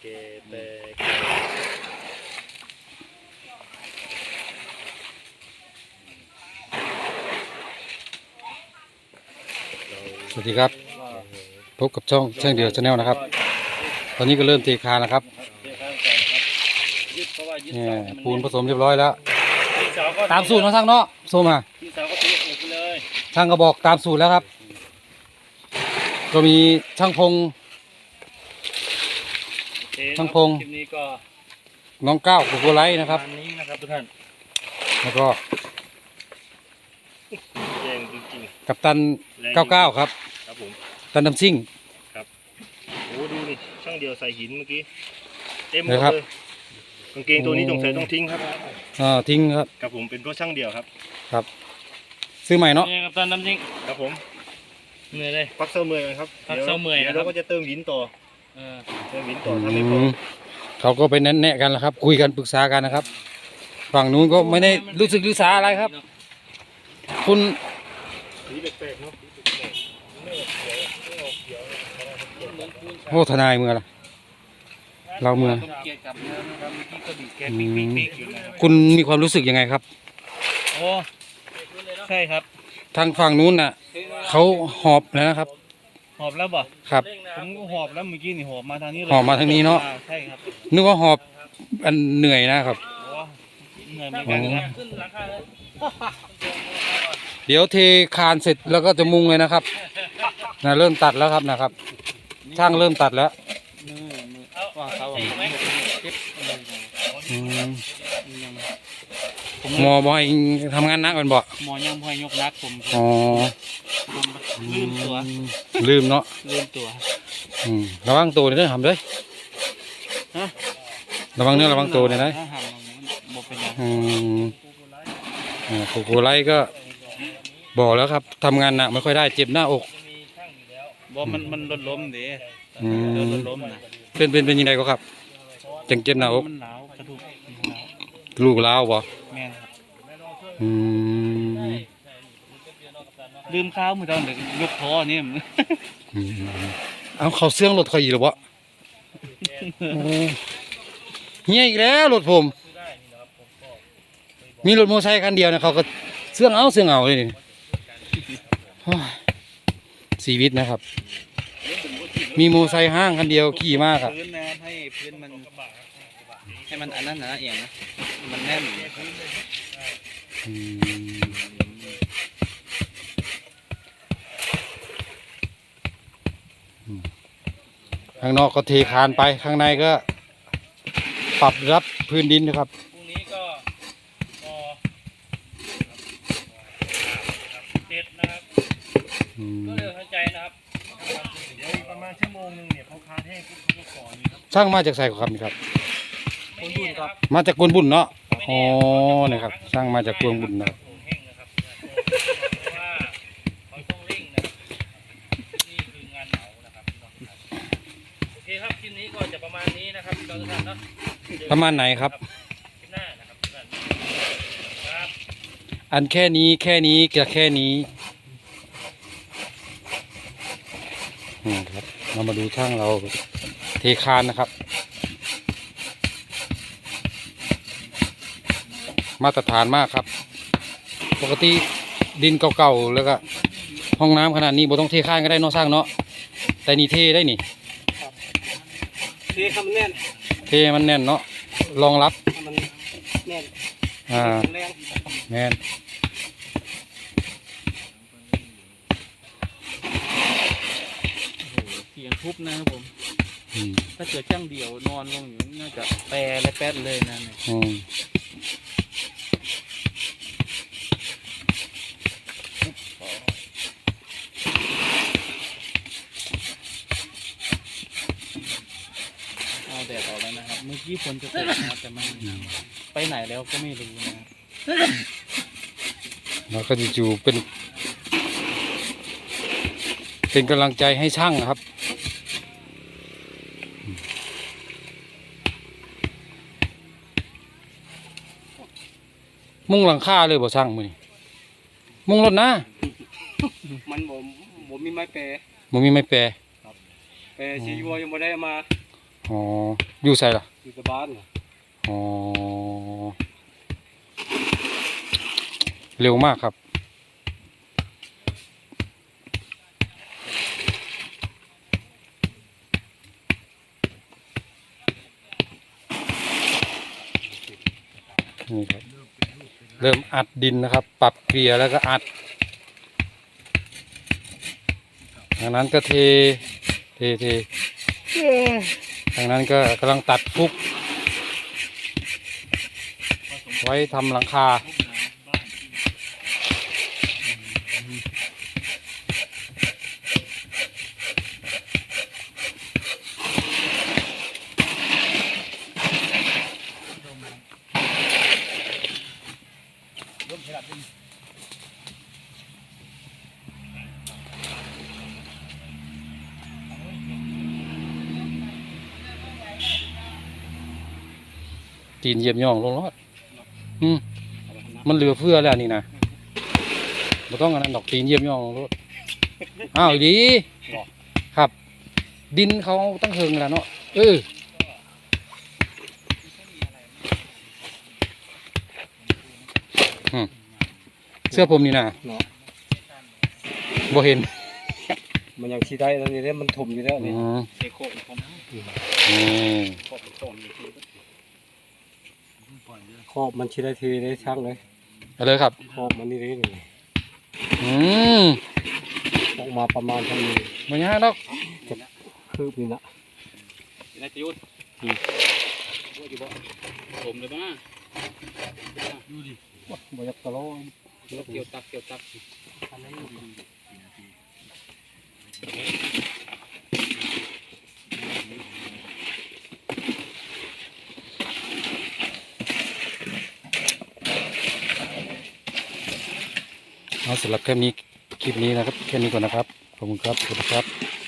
เกเตเกสวัสดีครับ พบกับช่องแช่งเดียวชาแนลนะครับ ตอนนี้ก็เริ่มเทคานแล้วครับเนี่ยปูนผสมเรียบร้อยแล้ว ตามสูตรเนาะช่างเนาะโซมาช่างก็บอกตามสูตรแล้วครับ ก็มีช่างพง โอเคช่างพงคลิปนี้ก็น้องก้าวกุโกไลท์นะครับประมาณนี้นะครับทุกท่านแล้วก็แย่งจริงกัปตันๆแรง99ครับครับผมตันดำซิ่ง โอ้ดูนี่ช่างเดียวใส่หินเมื่อกี้เต็มหมเลยดครับ เลยกางเกงตัวนี้โอ้สงสัยต้องทิ้งครับอ่าทิ้งครับครับผมเป็นเพราะช่างเดียวครับครับ ซื้อใหม่เนาะ นี่กับตันน้ำจริงครับผมเหนื่อยเลย พักเส้าเมื่อยกันครับพักเส้าเมื่อยดี๋ยวนะครับ เราก็จะเติมหินต่อเออ เติมหินต่อถ้าอืไม่พอมเขาก็ไปแนะๆกันแล้วครับ คุยกันปรึกษากันนะครับ ฝั่งนู้นก็ไม่ได้รู้สึกรู้สาอะไรครับ คุณสีแปลกๆเนาะสีแปลกๆไม่ออกเขียวไม่ออกเขียวนะครับโอ้ทนายเมือละเราเมืองต้เกียร์กลับเนื้อนะครับเมื่อกี้ก็บีบแกปิ๊กปิ๊กปิ๊กอยู่นะครับคุณมีความรู้สึกยังไงครับโอ้ใช่ครับ ทางฝั่งนู้นน่ะเขาหอบแล้วนะครับ หอบแล้วบ่ครับ ผมก็หอบแล้วเมื่อกี้นี่หอบมาทางนี้เลยหอบมาทางนี้เนาะใช่ครับนึกว่าหอบอันเหนื่อยนะครับ โอ้เหนื่อยเหมือนกันนะขึ้นหลังคาเลยเดี๋ยวเทคานเสร็จแล้วก็จะมุงเลยนะครับนะเริ่มตัดแล้วครับนะครับ ช่างเริ่มตัดแล้วมือมือว่าเขาอะเจ็บอะไรกันอืมยังผม หมอบอยทำงานหนักกันบ่ หมอยังพอยกนักผมอ๋อ ผมลืมตัวลืมเนาะลืมตัว อืมระวังตัวเด้อทำเด้อฮะ ระวังเนื้อระวังตัวเนี่ยนะถ้าหำมันบ่เป็นไรอืมอ่าโกโกไลท์ก็บอกแล้วครับทำงานหนักไม่ค่อยได้เจ็บหน้าอก บ่มันมันลดล้มเด้อืมเดินลดล้มนะเป็นเป็นเป็นยังไงก็ครับจังเจ็บหน้าอกมันหนาวกระทุกหนาวลูกล้าวบ่ แม่นครับอืมลืมข้าวมือตอนเด็กยกคอนี่ อืมเอาเขาเสื่องรถเขาอีกหรือวะโอ้เฮียอีกแล้วรถผม มีรถมอเตอร์ไซค์คันเดียวนะเขาก็เสื่องเอาเสื่องเอาเลยนี่โอ้ยชีวิตนะครับ มีมอเตอร์ไซค์ห้างคันเดียวขี่มากอะพื้นนะครับให้พื้นมัน ให้มันอันนั้นนะเอียงนะมันแน่นอืมอืมข้างนอกก็เทคานไปข้างในก็ปรับรับพื้นดินนะครับพรุ่งนี้ก็พอเจ็ดนะครับอืมก็เรื่องเข้าใจนะครับเดี๋ยวอีกประมาณชั่วโมงหนึงเนี่ยเขาคาแห้งปุ๊บเขาก็ก่ออยู่ครับช่างมาจากไสครับนี่ครับ คนยุ่นครับมาจากกวนบุญเนาะอ๋อนะครับช่างมาจากกวนบุญนะครับคงแห้งนะครับเพราะว่าเขาต้องเร่งนะครับนี่คืองานเหมานะครับพี่น้องครับโอเคครับคลิปนี้ก็จะประมาณนี้นะครับพี่น้องทุกท่านเนาะเจอประมาณไหนครับคลิปหน้านะครับทุกท่านครับ อันแค่นี้แค่นี้กับแค่นี้อืมครับเรามาดูช่างเราเทคานนะครับ มาตรฐานมากครับ ปกติดินเก่าๆแล้วก็ห้องน้ำขนาดนี้บ่ต้องเทคานก็ได้เนอกสร้างเนาะแต่นี่เทได้นี่เทคำแน่นเทมันแน่นเนาะรองรับมันแน่นอ่าแรงแม่นเสียงทุบนะครับผมอืมถ้าเกิดช่างเดี่ยวนอนลงอยู่น่าจะแปรและแป๊ดเลยนะเนี่ย อืม เอาแดดออกแล้วนะครับ เมื่อ กี้ฝนจะตกนะครับแต่มันไปไหนแล้วก็ไม่รู้นะครับแล้วก็จู่ๆเป็น เป็นกำลังใจให้ช่างนะครับ มุ่งหลังคาเลยบ่ช่างมือนี่มุ่งรถนะมันผมผมมีไม้แปรบ่มีไม้แปรแปรชีวยังไม่ได้มาออ๋ออยู่ใส่ล่ะ อยู่กับบ้านน่ะอ๋อเร็วมากครับ นี่ครับ เริ่มอัดดินนะครับ ปรับเกลียร์แล้วก็อัดทางนั้นก็เท เท เททางนั้นก็กำลังตัดฟุก ไว้ทำหลังคา ตีนเหยียบย่องลงรอดอืมมันเหลือเพื่อแล้วนี่นะไม่ต้องอันนั้นดอกตีนเหยียบย่องลงรถอ้าวอีดีครับ ดินเขาตั้งเฮิงแล้วเนาะเอออืมเสื้อผมนี่นะเนาะบ่เห็น มันยังชี้ได้แล้วนี่เนี่ยมันถมอยู่แล้วอืนี่มเด็กโคกผมอืมโคกต้นนี่ คือครอบมันชี้ได้ทีได้ช่างเลยเอาเลยครับครอบมันนี่เลยนี่อืมออกมาประมาณเท่านี้มันยากดอกคืบนี่นะนายติวผมเลยบ้าดูดิบ่อยากตะลอเกี่ยวตักเกี่ยวตัก เอาสำหรับแค่นี้คลิปนี้นะครับ แค่นี้ก่อนนะครับ ขอบคุณครับสวัสดีครับ